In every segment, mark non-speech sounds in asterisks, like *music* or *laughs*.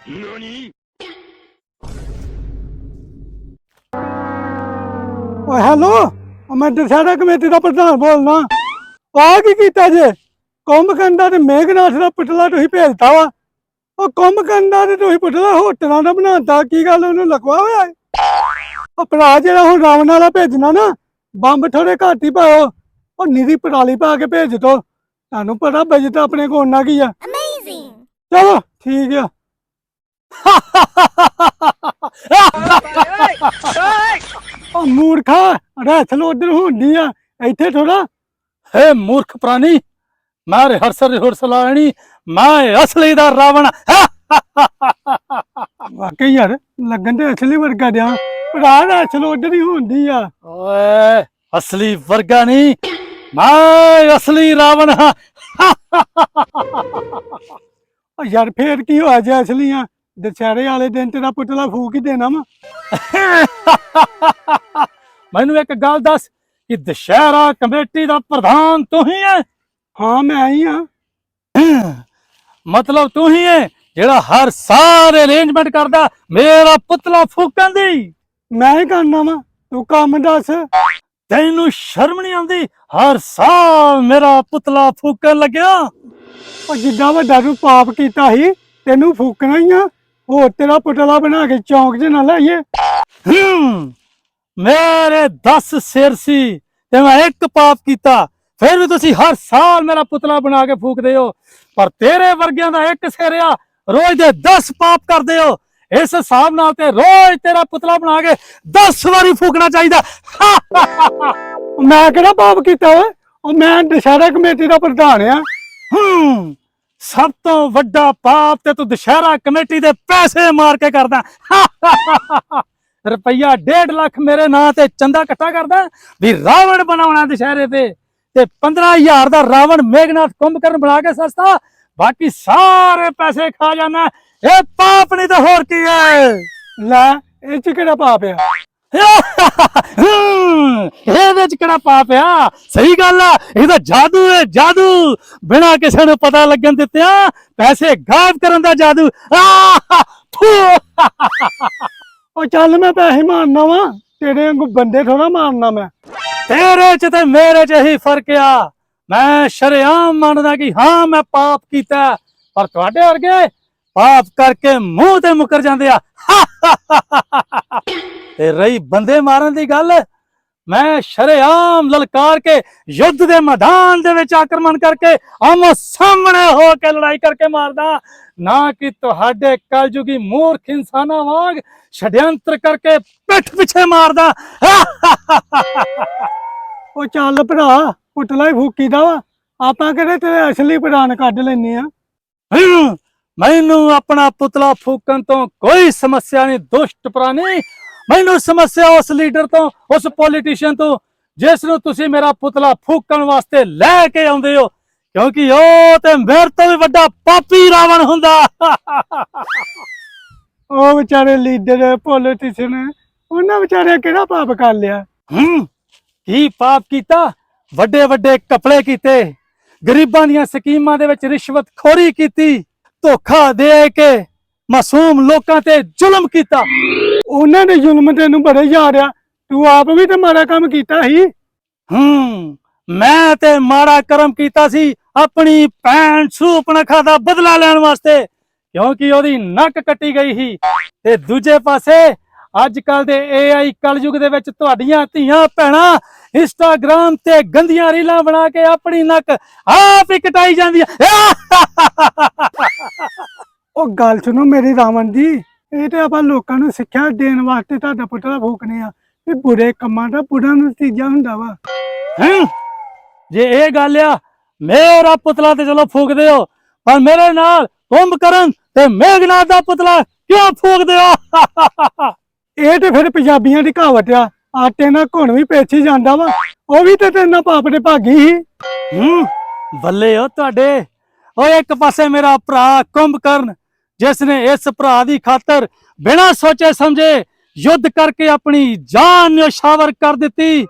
何？ਓਏ hello ਉਹ ਮੈਂ Dussehra committee ਦਾ ਪ੍ਰਧਾਨ ਬੋਲਣਾ ਆ ਕੀ ਕੀਤਾ ਜੇ? ਕੁੰਭਕੰਡਾ ਤੇ ਮੇਘਨਾਥ ਦਾ ਪੁਤਲਾ ਤੁਸੀਂ ਭੇਜਤਾ ਵਾ। ਉਹ ਕੁੰਭਕੰਡਾ ਤੇ ਤੁਸੀਂ ਪੁਤਲਾ ਹੋਟਲਾਂ ਦਾ ਬਣਾਤਾ ਕੀ ਗੱਲ ਉਹਨੂੰ ਲਗਵਾ ਹੋਇਆ ਉਹ ਭਰਾ ਜਿਹੜਾ ਹੁਣ ਰਾਵਣ ਵਾਲਾ ਭੇਜਣਾ ਨਾ ਬੰਬ ਥੋੜੇ ਘੱਟ ਹੀ ਪਾਓ। ਉਹ ਨਿਰੀ ਪਰਾਲੀ ਪਾ ਕੇ ਭੇਜ ਦੋ। ਤੁਹਾਨੂੰ ਪਤਾ ਬਜਟ ਆਪਣੇ ਕੋਲ ਨਾ ਕੀ ਆ! ਚਲੋ ਠੀਕ ਆ। ਉਹ ਮੂਰਖਾ ਰੈਥਲ ਉਧਰ ਹੁੰਦੀ ਆ। ਇੱਥੇ ਥੋੜਾ ਹੇ ਮੂਰਖ ਪ੍ਰਾਣੀ ਮੈਂ ਰਿਹਰਸਲ ਰਿਹਰਸਲ ਆਣੀ ਮੈਂ ਅਸਲੀ ਦਾ ਰਾਵਣ। ਹਾਂ! ਵਾਕਈ ਯਾਰ ਲੱਗਣ ਤੇ ਅਸਲੀ ਵਰਗਾ ਦਿਆ। ਭਰਾ ਰੈਥਲ ਉਧਰ ਹੀ ਹੁੰਦੀ ਆ। ਓਏ ਅਸਲੀ ਵਰਗਾ ਨਹੀਂ ਮੈਂ ਅਸਲੀ ਰਾਵਣ। ਹਾਂ ਯਾਰ ਫੇਰ ਕੀ ਹੋਇਆ ਜੇ ਅਸਲੀਆਂ? ਦੁਸਹਿਰੇ ਵਾਲੇ ਦਿਨ ਤੇਰਾ ਪੁਤਲਾ ਫੂਕ ਹੀ ਦੇਣਾ ਵਾ। *laughs* ਮੈਨੂੰ ਇੱਕ ਗੱਲ ਦੱਸ ਕਿ ਦੁਸ਼ਹਿਰਾ ਕਮੇਟੀ ਦਾ ਪ੍ਰਧਾਨ ਤੂੰ ਹੀ ਹੈ ਹਾਂ ਮੈਂ ਹੀ ਆ। *clears throat* ਮਤਲਬ ਤੂੰ ਹੀ ਹੈ ਜਿਹੜਾ ਹਰ ਸਾਲ ਅਰੇਂਜਮੈਂਟ ਕਰਦਾ ਮੇਰਾ ਪੁਤਲਾ ਫੂਕਣ ਦੀ? ਮੈਂ ਹੀ ਕਰਨਾ ਵਾ ਤੂੰ ਕੰਮ ਦੱਸ। ਤੈਨੂੰ ਸ਼ਰਮ ਨਹੀਂ ਆਉਂਦੀ ਹਰ ਸਾਲ ਮੇਰਾ ਪੁਤਲਾ ਫੂਕਣ ਲੱਗਿਆ? ਉਹ ਜਿੱਦਾਂ ਵੱਡਾ ਤੂੰ ਪਾਪ ਕੀਤਾ ਸੀ ਤੈਨੂੰ ਫੂਕਣਾ ਹੀ ਆ। ਹੋਰ ਤੇਰਾ ਪੁਤਲਾ ਬਣਾ ਕੇ ਚੌਂਕ 'ਚ ਨਾ ਲਾਈਏ। ਮੇਰੇ 10 ਸਿਰ ਸੀ ਤੇ ਮੈਂ ਇੱਕ ਪਾਪ ਕੀਤਾ ਫਿਰ ਵੀ ਤੁਸੀਂ ਹਰ ਸਾਲ ਮੇਰਾ ਪੁਤਲਾ ਬਣਾ ਕੇ ਫੂਕਦੇ ਹੋ। ਪਰ ਤੇਰੇ ਵਰਗਿਆਂ ਦਾ ਇੱਕ ਸਿਰ ਆ ਰੋਜ਼ ਦੇ 10 ਪਾਪ ਕਰਦੇ ਹੋ। ਇਸ ਹਿਸਾਬ ਨਾਲ ਤੇ ਰੋਜ਼ ਤੇਰਾ ਪੁਤਲਾ ਬਣਾ ਕੇ 10 ਵਾਰੀ ਫੂਕਣਾ ਚਾਹੀਦਾ। ਉਹ ਮੈਂ ਕਿਹੜਾ ਪਾਪ ਕੀਤਾ ਓਏ? ਉਹ ਮੈਂ ਦੁਸਹਿਰਾ ਕਮੇਟੀ ਦਾ ਪ੍ਰਧਾਨ ਆ। ਹਮ ਸਭ ਤੋਂ ਵੱਡਾ ਪਾਪ ਤੇ ਤੂੰ ਦੁਸ਼ਹਿਰਾ ਕਮੇਟੀ ਦੇ ਪੈਸੇ ਮਾਰ ਕੇ ਕਰਦਾ। ਰੁਪਈਆ 1.5 ਲੱਖ ਮੇਰੇ ਨਾਂ ਤੇ ਚੰਦਾ ਇਕੱਠਾ ਕਰਦਾ, ਵੀ ਰਾਵਣ ਬਣਾਉਣਾ ਦੁਸ਼ਹਿਰੇ ਤੇ। ਤੇ 15000 ਦਾ ਰਾਵਣ ਮੇਘਨਾਥ ਕੁੰਭਕਰਨ ਬਣਾ ਕੇ ਸਸਤਾ, ਬਾਕੀ ਸਾਰੇ ਪੈਸੇ ਖਾ ਜਾਣਾ। ਇਹ ਪਾਪ ਨਹੀਂ ਤਾਂ ਹੋਰ ਕੀ ਹੈ? ਲੈ, ਇਹ 'ਚ ਕਿਹੜਾ ਪਾਪ ਆ? *laughs* ਹਮ, ਇਹ ਵਿੱਚ ਕਿਹੜਾ ਪਾਪ ਆ? ਸਹੀ ਗੱਲ ਆ। ਇਹ ਤਾਂ ਜਾਦੂ ਹੈ ਜਾਦੂ। ਬਿਨਾ ਕਿਸੇ ਨੂੰ ਪਤਾ ਲੱਗਣ ਦਿੱਤਿਆ ਪੈਸੇ ਗਾਇਬ ਕਰਨ ਦਾ ਜਾਦੂ! ਉਹ ਚੱਲ ਮੈਂ ਪੈਸੇ ਮਾਰਨਾ ਵਾ। ਤੇਰੇ ਵਾਂਗੂ ਬੰਦੇ ਥੋੜਾ ਮਾਰਨਾ ਮੈਂ। ਤੇਰੇ ਚ ਤੇ ਮੇਰੇ ਚ ਹੀ ਫ਼ਰਕ ਆ। ਮੈਂ ਸ਼ਰੇਆਮ ਮੰਨਦਾ ਕਿ ਹਾਂ ਮੈਂ ਪਾਪ ਕੀਤਾ। ਪਰ ਤੁਹਾਡੇ ਵਰਗੇ ਪਾਪ ਕਰਕੇ ਮੂੰਹ ਤੇ ਮੁਕਰ ਜਾਂਦੇ ਆ। ਤੇ ਰਹੀ ਬੰਦੇ ਮਾਰਨ ਦੀ ਗੱਲ। ਮੈਂ ਸ਼ਰੇਆਮ ਲਲਕਾਰ ਕੇ ਯੁੱਧ ਦੇ ਮੈਦਾਨ ਦੇ ਵਿੱਚ ਆਕਰਮਣ ਕਰਕੇ ਆਮੋ ਸਾਹਮਣੇ ਹੋ ਕੇ ਲੜਾਈ ਕਰਕੇ ਮਾਰਦਾ। ਨਾ ਕਿ ਤੁਹਾਡੇ ਕਲਯੁਗੀ ਮੂਰਖ ਇਨਸਾਨਾਂ ਵਾਂਗ ਛਡਯੰਤਰ ਕਰਕੇ ਪਿੱਠ ਪਿੱਛੇ ਮਾਰਦਾ। ਉਹ ਚੱਲ ਭਰਾ ਪੁਤਲਾ ਹੀ ਫੂਕੀਦਾ ਵਾ। ਆਪਾਂ ਕਿਹੜੇ ਤੇਰੇ ਅਸਲੀ ਪ੍ਰਧਾਨ ਕੱਢ ਲੈਨੇ ਆ? ਮੈਨੂੰ ਆਪਣਾ ਪੁਤਲਾ ਫੂਕਣ ਤੋਂ ਕੋਈ ਸਮੱਸਿਆ ਨਹੀਂ ਦੁਸ਼ਟ ਪ੍ਰਾਣੀ। ਮੈਨੂੰ ਸਮੱਸਿਆ ਉਸ ਲੀਡਰ ਤੋਂ ਉਸ ਪੋਲੀਟੀਸ਼ੀਅਨ ਤੋਂ ਜਿਸ ਨੂੰ ਤੁਸੀਂ ਮੇਰਾ ਪੁਤਲਾ ਫੂਕਣ ਵਾਸਤੇ ਲੈ ਕੇ ਆਉਂਦੇ ਹੋ ਕਿਉਂਕਿ ਉਹ ਤੇ ਮੇਰੇ ਤੋਂ ਵੀ ਵੱਡਾ ਪਾਪੀ ਰਾਵਣ ਹੁੰਦਾ। ਉਹ ਵਿਚਾਰੇ ਲੀਡਰ ਪੋਲੀਟੀਸ਼ੀਅਨ ਉਹਨਾਂ ਵਿਚਾਰੇ ਕਿਹੜਾ ਪਾਪ ਕਰ ਲਿਆ? ਹਮ ਕੀ ਪਾਪ ਕੀਤਾ? ਵੱਡੇ ਵੱਡੇ ਕਪੜੇ ਕੀਤੇ ਗਰੀਬਾਂ ਦੀਆਂ ਸਕੀਮਾਂ ਦੇ ਵਿੱਚ ਰਿਸ਼ਵਤ ਖੋਰੀ ਕੀਤੀ ਧੋਖਾ ਦੇ ਕੇ ਮਾਸੂਮ ਲੋਕਾਂ ਤੇ ਜ਼ੁਲਮ ਕੀਤਾ। ਉਹਨਾਂ ਦੇ ਜ਼ੁਲਮ ਤੈਨੂੰ ਬੜੇ ਯਾਦ ਆ। ਤੂੰ ਆਪ ਵੀ ਤੇ ਮਾੜਾ ਕੰਮ ਕੀਤਾ ਸੀ। ਹੂੰ ਮੈਂ ਤੇ ਮਾੜਾ ਕਰਮ ਕੀਤਾ ਸੀ। ਆਪਣੀ ਭੈਣ ਸੂਪਨਖਾ ਦਾ ਬਦਲਾ ਲੈਣ ਵਾਸਤੇ। ਕਿਉਂਕਿ ਉਹਦੀ ਨੱਕ ਕੱਟੀ ਗਈ ਸੀ। ਤੇ ਦੂਜੇ ਪਾਸੇ ਅੱਜ ਕੱਲ ਦੇ AI ਕਲਯੁਗ ਦੇ ਵਿੱਚ ਤੁਹਾਡੀਆਂ ਧੀਆਂ ਭੈਣਾਂ ਇੰਸਟਾਗ੍ਰam ਤੇ ਗੰਦੀਆਂ ਰੀਲਾਂ ਬਣਾ ਕੇ ਆਪਣੀ ਨੱਕ ਆਪ ਹੀ ਕਟਾਈ ਜਾਂਦੀਆਂ। ਉਹ ਗੱਲ ਸੁਣੋ ਮੇਰੀ ਰਾਵਣ ਜੀ। ਇਹ ਤੇ ਆਪਾਂ ਲੋਕਾਂ ਨੂੰ ਸਿੱਖਿਆ ਦੇਣ ਵਾਸਤੇ ਤੁਹਾਡਾ ਪੁੱਤਰਾ ਫੂਕਨੇ ਆ। ਵੀ ਬੁਰੇ ਕੰਮਾਂ ਦਾ ਬੁਰਾ ਨਤੀਜਾ ਹੁੰਦਾ ਵਾ। ਹੈਂ? ਜੇ ਇਹ ਗੱਲ ਆ ਮੇਰਾ ਪੁਤਲਾ ਤੇ ਚਲੋ ਫੂਕਦੇ ਹੋ ਪਰ ਮੇਰੇ ਨਾਲ ਕੁੰਭਕਰਨ ਤੇ ਮੇਘਨਾਥ ਦਾ ਪੁਤਲਾ ਕਿਉਂ ਫੂਕਦੇ ਹੋ? ਇਹ ਤੇ ਫਿਰ ਪੰਜਾਬੀਆਂ ਦੀ ਕਹਾਵਤ ਆ ਆਟੇ ਨਾਲ ਘੁਣ ਵੀ ਪੇਛੀ ਜਾਂਦਾ ਵਾ ਉਹ ਵੀ ਤੇ ਤੇਰੇ ਨਾਲ ਪਾਪ ਦੇ ਭਾਗੀ ਸੀ। ਹੂੰ ਬੱਲੇ ਹੋ ਤੁਹਾਡੇ। ਓਏ ਇੱਕ ਪਾਸੇ ਮੇਰਾ ਭਰਾ ਕੁੰਭਕਰਨ ਜਿਸ ਨੇ ਇਸ ਭਰਾ ਦੀ ਖਾਤਰ ਬਿਨਾਂ ਸੋਚੇ ਸਮਝੇ ਯੁੱਧ ਕਰਕੇ ਆਪਣੀ ਜਾਨ ਨਿਸ਼ਾਵਰ ਕਰ ਦਿੱਤੀ,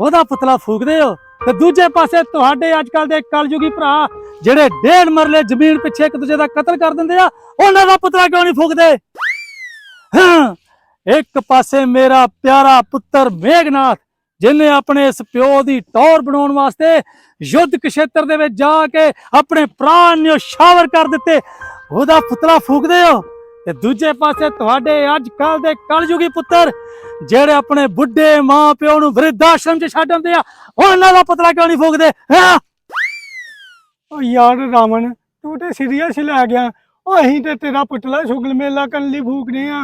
ਉਹਦਾ ਪੁਤਲਾ ਫੂਕਦੇ ਹੋ? ਤੇ ਦੂਜੇ ਪਾਸੇ ਤੁਹਾਡੇ ਅੱਜ ਕੱਲ ਦੇ ਕਲਯੁਗੀ ਭਰਾ ਜਿਹੜੇ ਡੇਢ ਮਰਲੇ ਜ਼ਮੀਨ ਪਿੱਛੇ ਇੱਕ ਦੂਜੇ ਦਾ ਕਤਲ ਕਰ ਦਿੰਦੇ ਆ, ਉਹਨਾਂ ਦਾ ਪੁੱਤਰਾ ਕਿਉਂ ਨਹੀਂ ਫੂਕਦੇ? ਹਾਂ, ਇੱਕ ਪਾਸੇ ਮੇਰਾ ਪਿਆਰਾ ਪੁੱਤਰ ਮੇਗਨਾਥ ਜਿਨੇ ਆਪਣੇ ਇਸ ਪਿਓ ਦੀ ਟੌਰ ਬਣਾਉਣ ਵਾਸਤੇ ਯੁੱਧ ਖੇਤਰ ਦੇ ਵਿੱਚ ਜਾ ਕੇ ਆਪਣੇ ਪ੍ਰਾਣ ਨਿਸ਼ਾਵਰ ਕਰ ਦਿੱਤੇ ਉਹਦਾ ਪੁੱਤਰਾ ਫੂਕਦੇ ਹੋ ਤੇ ਦੂਜੇ ਪਾਸੇ ਤੁਹਾਡੇ ਅੱਜ ਕੱਲ ਦੇ ਕਲਯੁਗੀ ਪੁੱਤਰ ਜਿਹੜੇ ਆਪਣੇ ਬੁੱਢੇ ਮਾਂ ਪਿਓ ਨੂੰ ਵਰਿੱਧਾਸ਼ਰਮ 'ਚ ਛੱਡ ਆਉਂਦੇ ਆ ਉਹਨਾਂ ਦਾ ਪੁੱਤਰਾ ਕਿਉਂ ਨਹੀਂ ਫੂਕਦੇ ਉਹ ਯਾਰ ਰਾਵਣ ਤੂੰ ਤੇ ਸੀਰੀਅਸ ਲੈ ਗਿਆ। ਅਸੀਂ ਤੇ ਤੇਰਾ ਪੁੱਤਲਾ ਸ਼ੁਗਲ ਮੇਲਾ ਕਰਨ ਲਈ ਫੂਕਦੇ ਆ।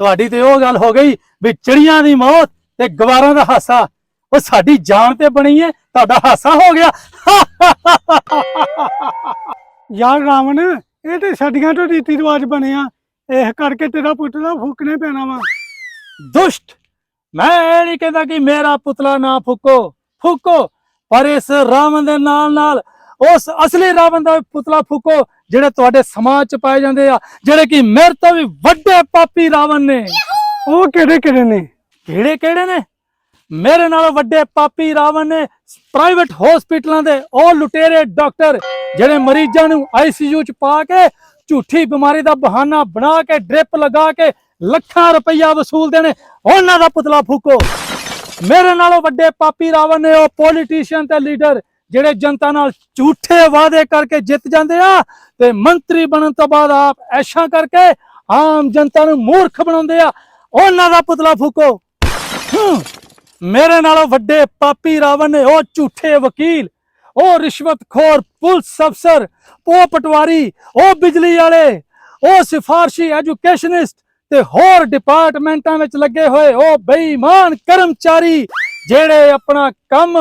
ਤੁਹਾਡੀ ਤੇ ਉਹ ਗੱਲ ਹੋ ਗਈ ਵੀ ਚਿੜੀਆਂ ਦੀ ਮੌਤ ਤੇ ਗਵਾਰਾਂ ਦਾ ਹਾਸਾ। ਉਹ ਸਾਡੀ ਜਾਨ ਤੇ ਬਣੀ ਹੈ ਤੁਹਾਡਾ ਹਾਸਾ ਹੋ ਗਿਆ। ਯਾਰ ਰਾਵਣ ਇਹ ਤੇ ਛੱਡੀਆਂ ਤੋਂ ਰੀਤੀ ਰਿਵਾਜ ਬਣਿਆ ਇਸ ਕਰਕੇ ਤੇਰਾ ਪੁੱਤਲਾ ਫੂਕਣੇ ਪੈਣਾ ਵਾ। ਦੁਸ਼ਟ! ਮੈਂ ਇਹ ਨਹੀਂ ਕਹਿੰਦਾ ਕਿ ਮੇਰਾ ਪੁਤਲਾ ਨਾ ਫੂਕੋ। ਫੂਕੋ ਪਰ ਇਸ ਰਾਵਣ ਦੇ ਨਾਲ ਨਾਲ ਉਸ ਅਸਲੀ ਰਾਵਣ ਦਾ ਪੁਤਲਾ ਫੂਕੋ ਜਿਹੜੇ ਤੁਹਾਡੇ ਸਮਾਜ ਚ ਪਾਏ ਜਾਂਦੇ ਆ ਜਿਹੜੇ ਕਿ ਮੇਰੇ ਤੋਂ ਵੀ ਵੱਡੇ ਪਾਪੀ ਰਾਵਣ ਨੇ। ਉਹ ਕਿਹੜੇ ਕਿਹੜੇ ਨੇ? ਕਿਹੜੇ ਕਿਹੜੇ ਨੇ? ਮੇਰੇ ਨਾਲੋਂ ਵੱਡੇ ਪਾਪੀ ਰਾਵਣ ਨੇ ਪ੍ਰਾਈਵੇਟ ਹਸਪੀਟਲਾਂ ਦੇ ਉਹ ਲੁਟੇਰੇ ਡਾਕਟਰ ਜਿਹੜੇ ਮਰੀਜ਼ਾਂ ਨੂੰ ਆਈਸੀਯੂ ਚ ਪਾ ਕੇ ਝੂਠੀ ਬਿਮਾਰੀ ਦਾ ਬਹਾਨਾ ਬਣਾ ਕੇ ਡ੍ਰਿਪ ਲਗਾ ਕੇ ਲੱਖਾਂ ਰੁਪਈਆ ਵਸੂਲਦੇ ਨੇ ਉਹਨਾਂ ਦਾ ਪੁਤਲਾ ਫੂਕੋ ਮੇਰੇ ਨਾਲੋਂ ਵੱਡੇ ਪਾਪੀ ਰਾਵਣ ਨੇ ਉਹ ਪੋਲੀਟੀਸ਼ੀਅਨ ਤੇ ਲੀਡਰ ਜਿਹੜੇ ਜਨਤਾ ਨਾਲ ਝੂਠੇ ਵਾਅਦੇ ਕਰਕੇ ਜਿੱਤ ਜਾਂਦੇ ਆ ਤੇ ਮੰਤਰੀ ਬਣਨ ਤੋਂ ਬਾਅਦ ਆਪ ਐਸ਼ਾਂ ਕਰਕੇ ਆਮ ਜਨਤਾ ਨੂੰ ਮੂਰਖ ਬਣਾਉਂਦੇ ਆ, ਉਹਨਾਂ ਦਾ ਪੁਤਲਾ ਫੂਕੋ ਹੂੰ। ਮੇਰੇ ਨਾਲੋਂ ਵੱਡੇ ਪਾਪੀ ਰਾਵਣ ਨੇ ਉਹ ਝੂਠੇ ਵਕੀਲ, ਉਹ ਰਿਸ਼ਵਤਖੋਰ ਪੁਲਿਸ ਅਫਸਰ, ਉਹ ਪਟਵਾਰੀ, ਉਹ ਬਿਜਲੀ ਵਾਲੇ, ਉਹ ਸਿਫਾਰਸ਼ੀ ਐਜੂਕੇਸ਼ਨਿਸਟ ਤੇ ਹੋਰ ਡਿਪਾਰਟਮੈਂਟਾਂ ਵਿੱਚ ਲੱਗੇ ਹੋਏ ਉਹ ਬੇਈਮਾਨ ਕਰਮਚਾਰੀ ਜਿਹੜੇ ਆਪਣਾ ਕੰਮ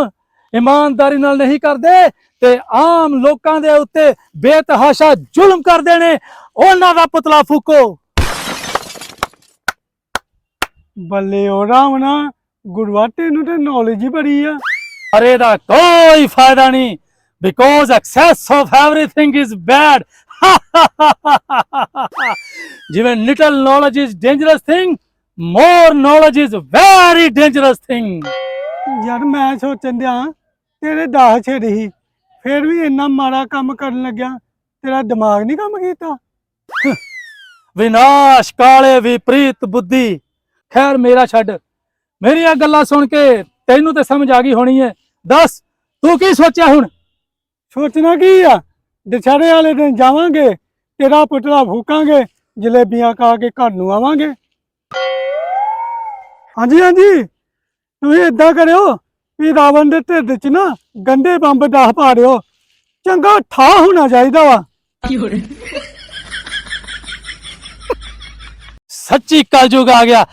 ਇਮਾਨਦਾਰੀ ਨਾਲ ਨਹੀਂ ਕਰਦੇ ਤੇ ਆਮ ਲੋਕਾਂ ਦੇ ਉੱਤੇ ਬੇਤਹਾਸ਼ਾ ਜ਼ੁਲਮ ਕਰਦੇ ਨੇ, ਉਹਨਾਂ ਦਾ ਪੁਤਲਾ ਫੂਕੋ। ਬੱਲੇ ਉਹ ਰਾਵਣਾ ਗੁਰੂਆ ਤੈਨੂੰ ਤੇ ਨੌਲੇਜ ਹੀ ਬੜੀ ਆ। ਅਰੇ ਦਾ ਕੋਈ ਫਾਇਦਾ ਨਹੀਂ। Because excess of everything is bad ਜਿਵੇਂ little knowledge is dangerous thing more knowledge is very dangerous thing ਯਾਰ ਮੈਂ ਸੋਚਣ ਦਿਆ ਤੇਰੇ ਦਾਹ ਛੇੜੀ ਸੀ ਫਿਰ ਵੀ ਇੰਨਾ ਮਾੜਾ ਕੰਮ ਕਰਨ ਲੱਗਿਆ ਤੇਰਾ ਦਿਮਾਗ ਨਹੀਂ ਕੰਮ ਕੀਤਾ। ਵਿਨਾਸ਼ ਕਾਲੇ ਵਿਪਰੀਤ ਬੁੱਧੀ। ਖੈਰ ਮੇਰਾ ਛੱਡ। ਮੇਰੀਆਂ ਗੱਲਾਂ ਸੁਣ ਕੇ ਤੈਨੂੰ ਤੇ ਸਮਝ ਆ ਗਈ ਹੋਣੀ ਹੈ ਦੱਸ ਤੂੰ ਕੀ ਸੋਚਿਆ ਹੁਣ? ਸੋਚਣਾ ਕੀ ਆ? ਦਸ਼ਹਰੇ ਵਾਲੇ ਦਿਨ ਜਾਵਾਂਗੇ ਤੇਰਾ ਪੁੱਤਲਾ ਫੂਕਾਂਗੇ ਜਲੇਬੀਆਂ ਖਾ ਕੇ ਘਰ ਨੂੰ ਆਵਾਂਗੇ। ਹਾਂਜੀ ਹਾਂਜੀ। ਤੁਸੀਂ ਏਦਾਂ ਕਰਿਓ ਵੀ ਰਾਵਣ ਦੇ ਢਿੱਡ 'ਚ ਨਾ ਗੰਦੇ ਬੰਬ ਦਸ ਪਾ ਦਿਓ। ਚੰਗਾ ਠਾ ਹੋਣਾ ਚਾਹੀਦਾ ਵਾ। ਸੱਚੀ ਕਲਯੁਗ ਆ ਗਿਆ।